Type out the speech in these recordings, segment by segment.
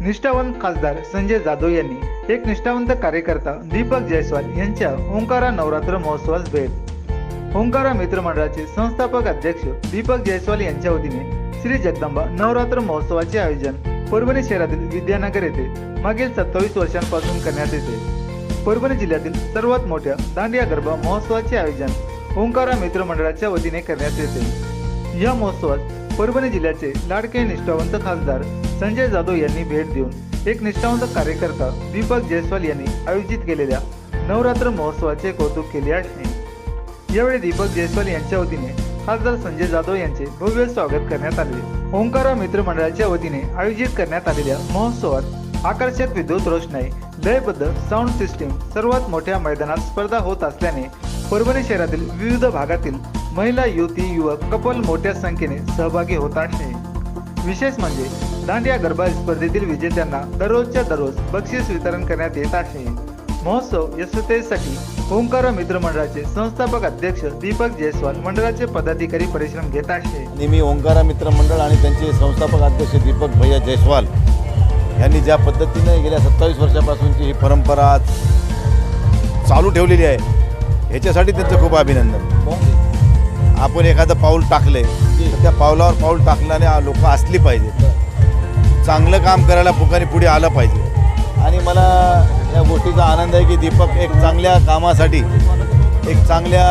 निष्ठावंत खासदार संजय जाधव यांनी एक निष्ठावंत कार्यकर्ता दीपक जयस्वाल यांच्या ओंकारा नवरात्र महोत्सवास भेट. ओंकारा मित्र मंडळाचे संस्थापक अध्यक्ष दीपक जयस्वाल यांच्या वतीने श्री जगदंबा नवरात्र महोत्सवाचे आयोजन परभणी शहरातील विद्यानगर येथे मागील सत्तावीस वर्षांपासून करण्यात येते. परभणी जिल्ह्यातील सर्वात मोठ्या दांडिया गरबा महोत्सवाचे आयोजन ओंकारा मित्र मंडळाच्या वतीने करण्यात येते. या महोत्सवात परभणी जिल्ह्याचे लाडके निष्ठावंत खासदार संजय जाधव यांनी भेट देऊन एक निष्ठावंत कार्यकर्ता दीपक जयस्वाल यांनी आयोजित केलेल्या नवरात्र महोत्सवाचे कौतुक केले आहे. यावेळी दीपक जयस्वाल यांच्या वतीने खासदार संजय जाधव यांचे भव्य स्वागत करण्यात आले. ओंकारा मित्र मंडळाच्या वतीने आयोजित करण्यात आलेल्या महोत्सवात आकर्षक विद्युत रोषणाई लयबद्ध साऊंड सिस्टीम सर्वात मोठ्या मैदानात स्पर्धा होत असल्याने परभणी शहरातील विविध भागातील महिला युवती युवक कपल मोठ्या संख्येने सहभागी होत आहे. विशेष म्हणजे दांडिया गरबा स्पर्धेतील विजेत्यांना दररोजच्या दररोज बक्षीस वितरण करण्यात येत आहे. महोत्सव यशस्वीतेसाठी ओंकारा मित्र मंडळाचे संस्थापक अध्यक्ष दीपक जयस्वाल मंडळाचे पदाधिकारी परिश्रम घेत आहे. आणि मी ओंकारा मित्र मंडळ आणि त्यांचे संस्थापक अध्यक्ष दीपक भैया जयस्वाल यांनी ज्या पद्धतीने गेल्या सत्तावीस वर्षापासूनची ही परंपरा चालू ठेवलेली आहे ह्याच्यासाठी त्यांचं खूप अभिनंदन. आपण एखादं पाऊल टाकले त्या पावलावर पाऊल टाकल्याने लोक असली पाहिजे चांगलं काम करायला पुकारी पुढे आलं पाहिजे. आणि मला या गोष्टीचा आनंद आहे की दीपक एक चांगल्या कामासाठी एक चांगल्या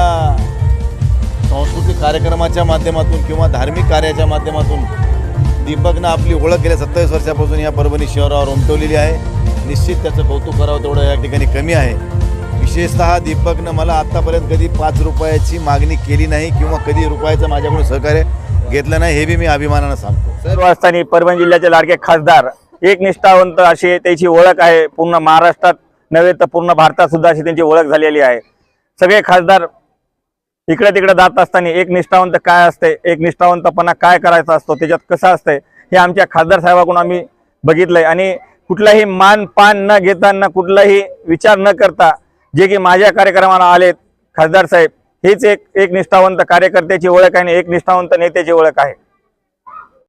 सांस्कृतिक कार्यक्रमाच्या माध्यमातून किंवा धार्मिक कार्याच्या माध्यमातून दीपकनं आपली ओळख गेल्या सत्तावीस वर्षापासून या परभणी शहरावर उमटवलेली आहे. निश्चित त्याचं कौतुक करावं तेवढं या ठिकाणी कमी आहे. विशेषतः दीपकनं मला आत्तापर्यंत कधी पाच रुपयाची मागणी केली नाही किंवा कधी रुपयाचं माझ्याकडून सहकार्य घेतलं नाही हे बी मी अभिमानानं सांगतो. सर्व असताना परभणी जिल्ह्याचे लाडके खासदार एक निष्ठावंत अशी त्याची ओळख आहे. पूर्ण महाराष्ट्रात नव्हे तर पूर्ण भारतात सुद्धा अशी त्यांची ओळख झालेली आहे. सगळे खासदार इकडे तिकडे जात असताना एक निष्ठावंत काय असते एक निष्ठावंतपणा काय करायचा असतो त्याच्यात कसं असतंय हे आमच्या खासदार साहेबाकडून आम्ही बघितलंय. आणि कुठलाही मान पान न घेताना कुठलाही विचार न करता जे की माझ्या कार्यक्रमाला आलेत खासदार साहेब हीच एक एक निष्ठावंत कार्यकर्त्याची ओळख आहे आणि एक निष्ठावंत नेत्याची ओळख आहे.